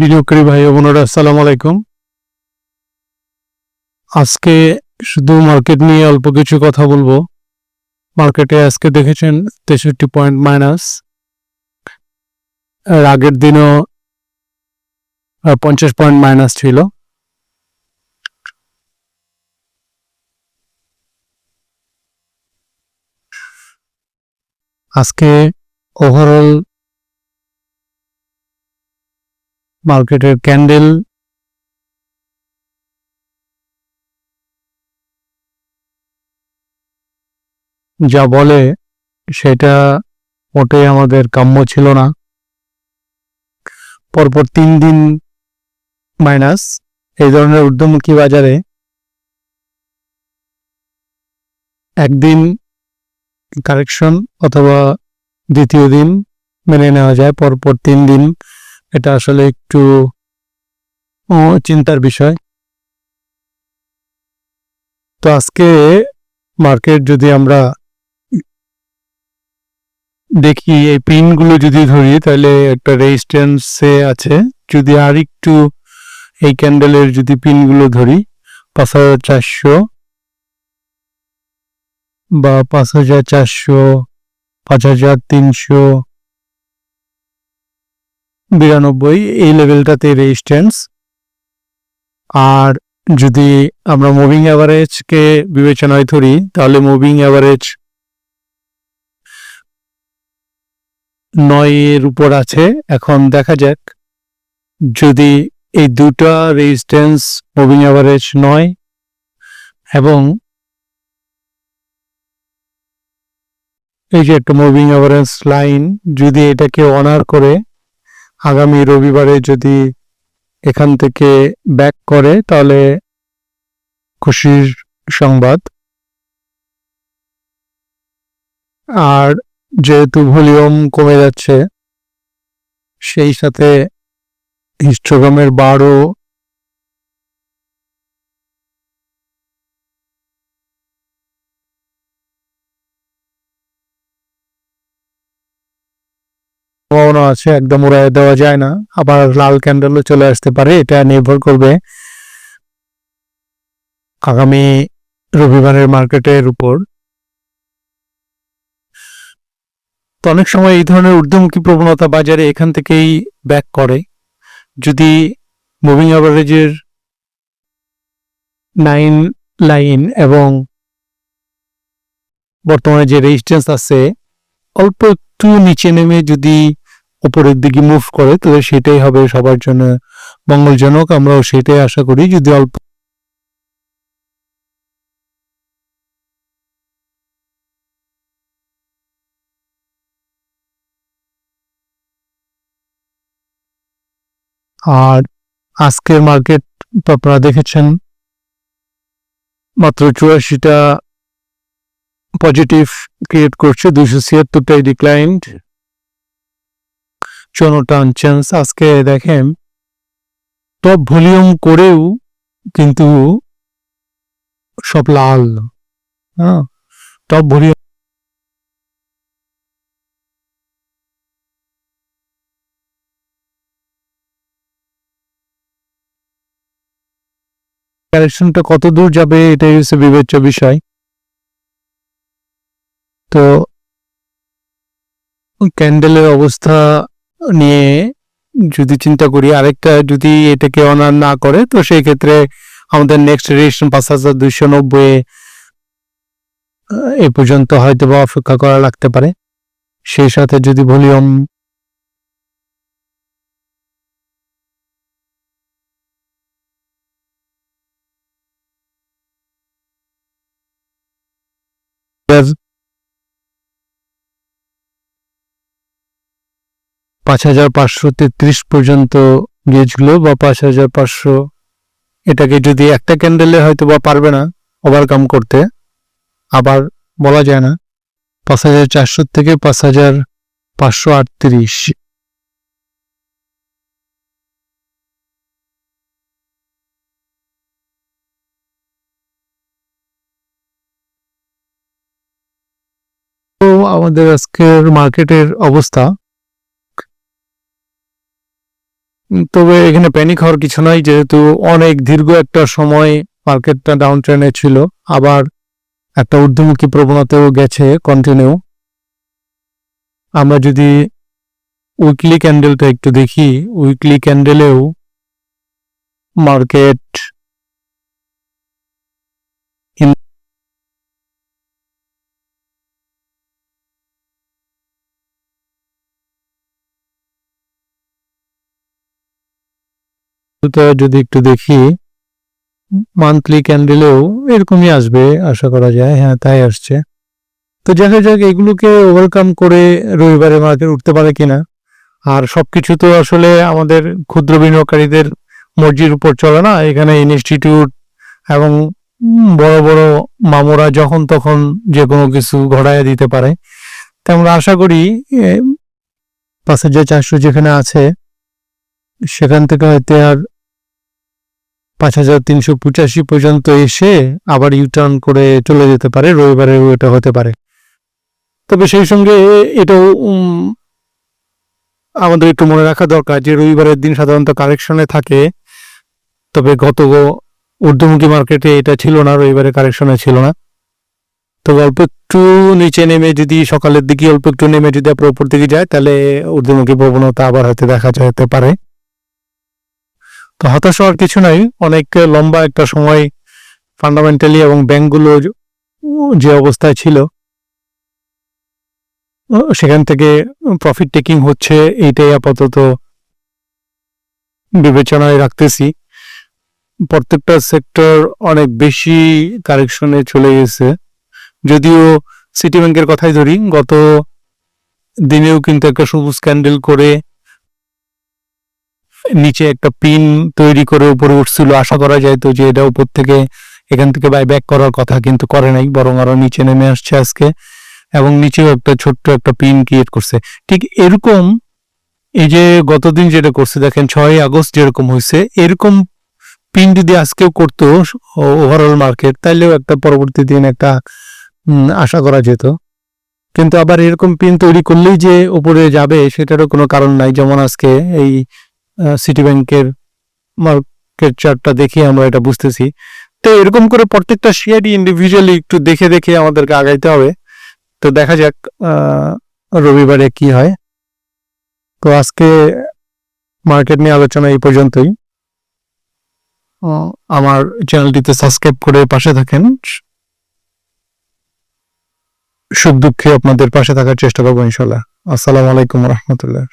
বিনিয়োগকারী ভাই বোনেরা, আসসালামু আলাইকুম। আজকে শুধু মার্কেট নিয়ে অল্প কিছু কথা বলব। মার্কেটে আজকে দেখেছেন তেষট্টি পয়েন্ট মাইনাস এর আগের দিনও পঞ্চাশ পয়েন্ট মাইনাস ছিল। আজকে ওভারঅল মার্কেটের ক্যান্ডেল। যা বলে, সেটা মোটেই আমাদের কাম্য ছিল না। পরপর তিন দিন মাইনাস, এই ধরনের ঊর্ধ্বমুখী বাজারে একদিন কারেকশন অথবা দ্বিতীয় দিন মেনে নেওয়া যায়, পরপর তিন দিন এটা আসলে একটু চিন্তার বিষয়। তো আজকে মার্কেট যদি আমরা দেখি, এই পিনগুলো যদি ধরি, তাহলে একটা রেজিস্ট্যান্সে আছে। যদি আর একটু এই ক্যান্ডেলের যদি পিনগুলো ধরি, পাঁচ হাজার চারশো বা পাঁচ হাজার চারশো, পাঁচ হাজার তিনশো বিরানব্বই, এই লেভেলটাতে রেজিস্ট্যান্স আর যদি আমরা মুভিং অ্যাভারেজকে বিবেচনায় ধরি, তাহলে মুভিং অ্যাভারেজ নয়ের উপর আছে। এখন দেখা যাক, যদি এই দুটা রেজিস্ট্যান্স মুভিং অ্যাভারেজ নয় এবং এই যে একটা মুভিং অ্যাভারেজ লাইন যদি এটাকে অনার করে আগামী রবিবারে যদি এখান থেকে ব্যাক করে, তাহলে খুশির সংবাদ। আর যেহেতু ভলিউম কমে যাচ্ছে, সেই সাথে হিস্টোগ্রামের বারও সম্ভাবনা আছে, একদম উড়াই দেওয়া যায় না। আবার লাল ক্যান্ডেলও চলে আসতে পারে, এটা নির্ভর করবে আগামী রবিবারের মার্কেটের উপর। তো অনেক সময় এই ধরনের ঊর্ধ্বমুখী প্রবণতা বাজারে এখান থেকেই ব্যাক করে। যদি মুভিং অ্যাভারেজের নাইন লাইন এবং বর্তমানে যে রেজিস্ট্যান্স আছে, অল্প একটু নিচে নেমে যদি উপরের দিকে মুভ করে, তাহলে সেটাই হবে সবার জন্য মঙ্গলজনক। আমরাও সেটাই আশা করি, যদি অল্প আর আজকের মার্কেট আপনারা দেখেছেন, মাত্র চুরাশিটা পজিটিভ ক্রিয়েট করছে, দুইশো ছিয়াত্তরটাই ডিক্লাইন্ড চৌনোটা আনচান্স আজকে দেখেন টপ ভলিউম করেও কিন্তু সব লাল হ্যাঁ? টপ ভলিউম কারেকশনটা কত দূর যাবে এটাই হচ্ছে বিবেচ্য বিষয়। তো ক্যান্ডেলের অবস্থা নিয়ে যদি চিন্তা করি, আরেকটা যদি এটাকে অনার না করে, তো সেই ক্ষেত্রে আমাদের নেক্সট রেজিস্ট্রেশন পাঁচ হাজার দুইশো নব্বই এ পর্যন্ত হয়তো বা অপেক্ষা করা লাগতে পারে। সেই সাথে যদি ভলিউম পাঁচ হাজার পাঁচশো তেত্রিশ পর্যন্ত গিয়েছিল বা পাঁচ হাজার পাঁচশো, এটাকে যদি একটা ক্যান্ডেলে হয়তো বা পারবে না ওভারকাম করতে, আবার বলা যায় না। পাঁচ হাজার চারশো থেকে পাঁচ হাজার পাঁচশো আটত্রিশ। আমাদের আজকের মার্কেটের অবস্থা তবে এখানে প্যানিক হওয়ার কিছু নয় যেহেতু অনেক দীর্ঘ একটা সময় মার্কেটটা ডাউন ট্রেনে ছিল, আবার একটা ঊর্ধ্বমুখী প্রবণতাও গেছে কন্টিনিউ আমরা যদি উইকলি ক্যান্ডেলটা একটু দেখি উইকলি ক্যান্ডেলেও মার্কেট তো যদি একটু দেখি মান্থলি ক্যান্ডেলেও এরকমই আসবে, আশা করা যায় হ্যাঁ তাই আসছে। তো দেখা যাক, এগুলোকে ওভারকাম করে রবিবারে মার্কেট উঠতে পারে কিনা। আর সবকিছু তো আসলে আমাদের ক্ষুদ্র বিনিয়োগকারীদের মর্জির উপর চলে না। এখানে ইনস্টিটিউট এবং বড় বড় মামুরা যখন তখন যে কোনো কিছু ঘটায় দিতে পারে। তো আমরা আশা করি পাঁচ হাজার চারশো যেখানে আছে, সেখান থেকে হয়তো আর পাঁচ হাজার তিনশো পঁচাশি পর্যন্ত এসে আবার ইউটার্ন করে চলে যেতে পারে রবিবারে এটা হতে পারে। তবে সেই সঙ্গে এটাও আমাদের একটু মনে রাখা দরকার যে রবিবারের দিন সাধারণত কারেকশনে থাকে, তবে গত ঊর্ধ্বমুখী মার্কেটে এটা ছিল না, রবিবারে কারেকশনে ছিল না। তবে অল্প একটু নিচে নেমে যদি সকালের দিকে অল্প একটু নেমে যদি আপনার উপর দিকে যায়, তাহলে ঊর্ধ্বমুখী প্রবণতা আবার হয়তো দেখা যেতে পারে। তো হতাশ হওয়ার কিছু নাই। অনেক লম্বা একটা সময় ফান্ডামেন্টালি এবং ব্যাংকগুলো যে অবস্থায় ছিল, সেখান থেকে প্রফিট টেকিং হচ্ছে এইটাই আপাতত বিবেচনায় রাখতেছি। প্রত্যেকটা সেক্টর অনেক বেশি কারেকশনে চলে গেছে। যদিও সিটি ব্যাংকের কথাই ধরি, গত দিনেও কিন্তু একটা সবুজ ক্যান্ডেল করে নিচে একটা পিন তৈরি করে উপরে উঠছিল। আশা করা যায় তো যে এটা উপর থেকে এখান থেকে বাই ব্যাক করার কথা, কিন্তু করে নাই, বরং আরও নিচে নেমে আসছে আজকে। এবং নিচেও একটা ছোট্ট একটা পিন ক্রিয়েট করছে। ঠিক এরকম এই যে গতদিন যেটা করছে, দেখেন ছয় আগস্ট যেরকম হয়েছে এরকম পিন যদি আজকেও করতো ওভারঅল মার্কেট তাইলেও একটা পরবর্তী দিন একটা আশা করা যেত। কিন্তু আবার এরকম পিন তৈরি করলেই যে উপরে যাবে, সেটারও কোনো কারণ নাই। যেমন আজকে এই সিটি ব্যাংকের মার্কেট চার্টটা দেখে, আমরা এটা বুঝতেছি। তো এরকম করে প্রত্যেকটা শেয়ারই ইন্ডিভিজুয়ালি একটু দেখে দেখে আমাদেরকে আগাইতে হবে। তো দেখা যাক রবিবারে কি হয়। তো আজকে মার্কেট নিয়ে আলোচনা এই পর্যন্তই। আমার চ্যানেলটিতে সাবস্ক্রাইব করে পাশে থাকেন। সুখ দুঃখে আপনাদের পাশে থাকার চেষ্টা করব ইনশাল্লাহ আসসালামু আলাইকুম রহমতুল্লাহ।